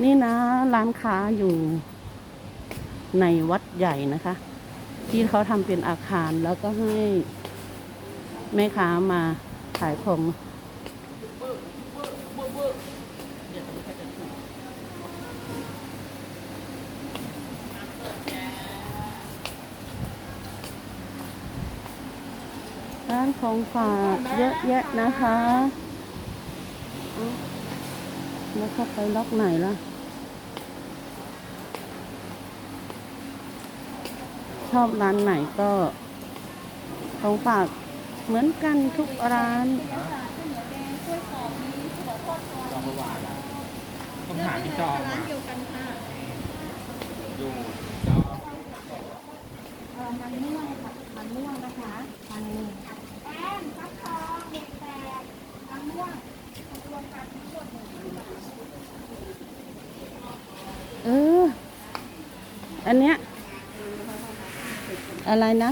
นี่นะร้านค้าอยู่ในวัดใหญ่นะคะ ที่เขาทำเป็นอาคารแล้วก็ให้แม่ค้ามาขายของร้านของฝากเยอะแยะนะคะ แล้วเข้าไปล็อกไหนล่ะ ชอบร้านไหนก็ของฝากเหมือนกันทุกร้านจองเมื่อวานแล้วต้องหาที่จองร้านเดียวกันค่ะอยู่เอ่อมันม่วงค่ะมันม่วงนะคะมันหนึ่งแป้งฟักทองเด็กแตกมันม่วงรวมกันทั้งหมดหนึ่ง เออ อันเนี้ยอะไรนะ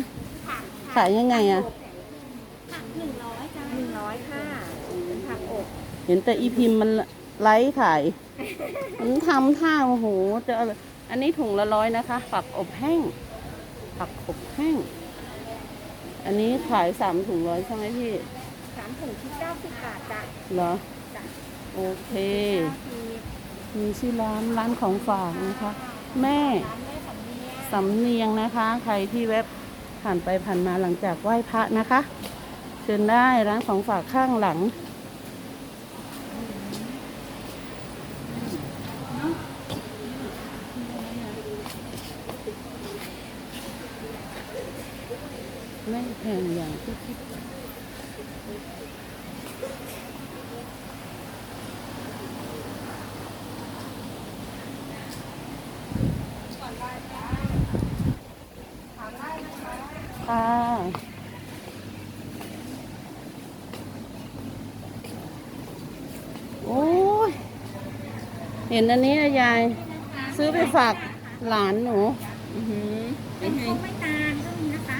ขายยังไงอะผักหนึ่งร้อยจ้าหนึ่งร้อยค่ะเป็นผักอบเห็นแต่อีพิมพ์มันไลฟ์ขายมันทำท่าโอ้โหจะเอาอันนี้ถุงละร้อยนะคะ ผักอบแห้ง ผักอบแห้ง อันนี้ขายสามถุงร้อยใช่ไหมพี่สามถุงที่เก้าสิบบาทจ้ะเหรอจ้ะโอเคเก้าสิบมีชื่อร้านร้านของฝากนะคะ แม่ร้านแม่ สำเนียงสำเนียงนะคะ ใครที่แวบผ่านไปผ่านมาหลังจากไหว้พระนะคะ เชิญได้ร้านของฝากข้างหลังไม่แพงอย่างที่คิดค่ะโอ้ย เห็นอันนี้อะยาย ซื้อไปฝากหลานหนูอือหือเป็นพวกไม่ตาลก็มีนะคะ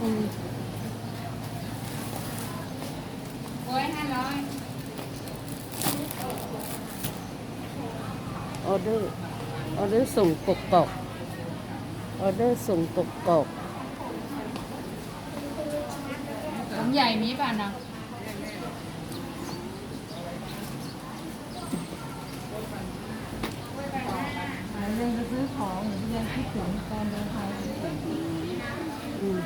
อืมโอ้ยห้าร้อยออเดอร์ออเดอร์ส่งกกอกออเดอร์ส่งกกอกถุงใหญ่มีป่ะนะ เดินไปซื้อของหรือ ยังคิดถึงการเดินทางอืม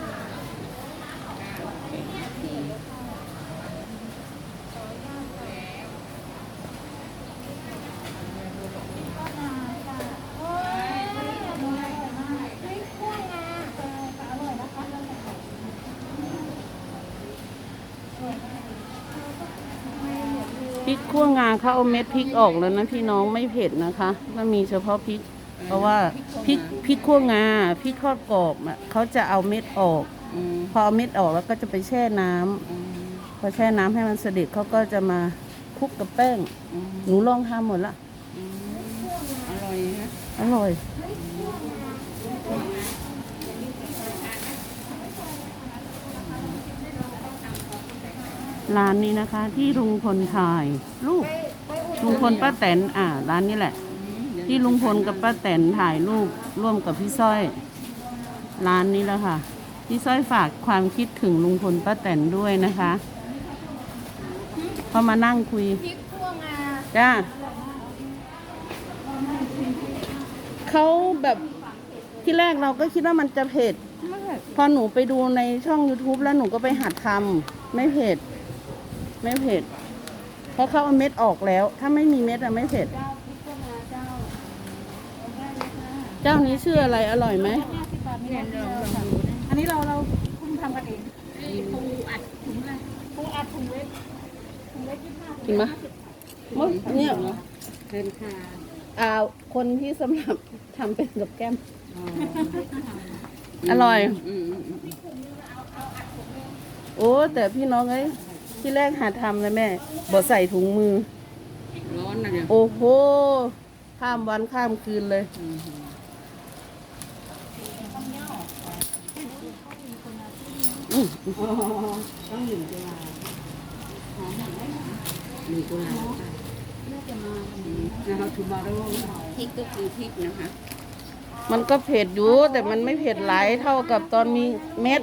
พริกขั่วงาเขาเอาเม็ดพริกออกแล้วนะพี่น้องไม่เผ็ดนะคะก็มีเฉพาะพริก เพราะว่าพริกพริกขั่วงาพริกทอดกรอบอะเขาจะเอาเม็ดออกพอเอาเม็ดออกแล้วก็จะไปแช่น้ำพอแช่น้ำให้มันเสด็จเขาก็จะมาคลุกกับแป้งหนูลองทำหมดละอร่อยฮะอร่อย ร้านนี้นะคะ ที่ลุงพลถ่ายรูปลุงพลป้าแตนอ่า ร้านนี้แหละ ที่ลุงพลกับป้าแตนถ่ายรูปร่วมกับพี่สร้อย ร้านนี้แล้วค่ะ พี่สร้อยฝากความคิดถึงลุงพลป้าแตนด้วยนะคะพอมานั่งคุยจ้าเขาแบบที่แรกเราก็คิดว่ามันจะเผ็ด พอหนูไปดูในช่อง YouTube แล้วหนูก็ไปหัดทำไม่เผ็ด ไม่เผ็ด เพราะเขาเอาเม็ดออกแล้ว ถ้าไม่มีเม็ดอะไม่เผ็ด เจ้าพริกขั่วงาเจ้าได้เลยค่ะ เจ้านี้ชื่ออะไรอร่อยไหมห้าสิบบาทไม่ได้เลยค่ะอันนี้เราเราเพิ่งทำกันเองปูอัดถุงเลยปูอัดถุงเล็กถุงเล็กยี่สิบห้ากินไหมมดเนี่ยเหรอเดินทางอ่าคนที่สำหรับทำเป็นกับแก้มอร่อยโอ้แต่พี่น้องเอ้ยที่แรกหาทำเลยแม่บ่ใส่ถุงมือ ร้อนนะเดี๋ยวโอ้โห ข้ามวันข้ามคืนเลย ต้องหนึ่งกุลาหอมหนึ่งกุลาน่าจะมานะคะทูมาโร่พริกก็คือพริกนะคะ มันก็เผ็ดอยู่แต่มันไม่เผ็ดหลายเท่ากับตอนมีเม็ด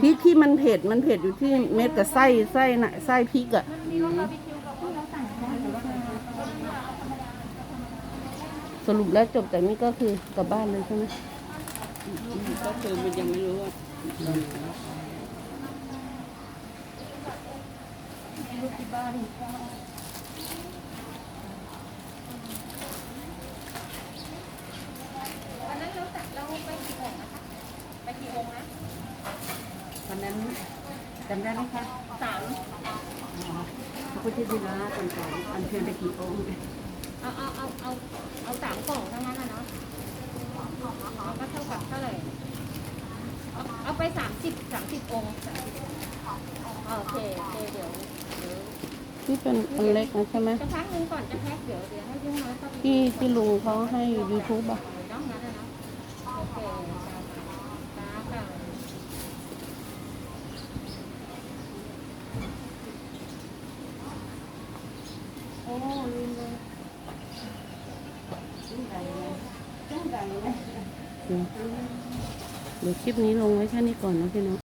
พริกที่มันเผ็ดมันเผ็ดอยู่ที่เม็ดกับไส้ไส้น่ะไส้พริกอะสรุปแล้วจบจากนี้ก็คือกลับบ้านเลยใช่ไหมก็คือมันยังไม่รู้ว่า วันนั้นเราจัดเราไปกี่องค์นะคะ ไปกี่องค์นะวันนั้นจำได้ไหมคะสามพระพุทธชินราชต่างๆอันเชิญไปกี่องค์ เอาเอาเอาเอาเอาสามกล่องเท่านั้นนะเนาะเอาก็เท่ากับเท่าไหร่ เอาเอาไป สามสิบสามสิบองค์สามสิบโอเคโอเคเดี๋ยวเดี๋ยวที่เป็นอันเล็กนะใช่ไหมจะพักหนึงก่อนจะแพ็คเดี๋ยวเดี๋ยวให้ยุ่งน้อยเข้าไปที่ที่ลุงเขาให้ YouTube อะเนาะงั้นนะเนาะโอเคจ้าค่ะโอ้ลืมเลยชื่อใดเลยชื่อใดเลย เดี๋ยวคลิปนี้ลงไว้แค่นี้ก่อนนะพี่น้อง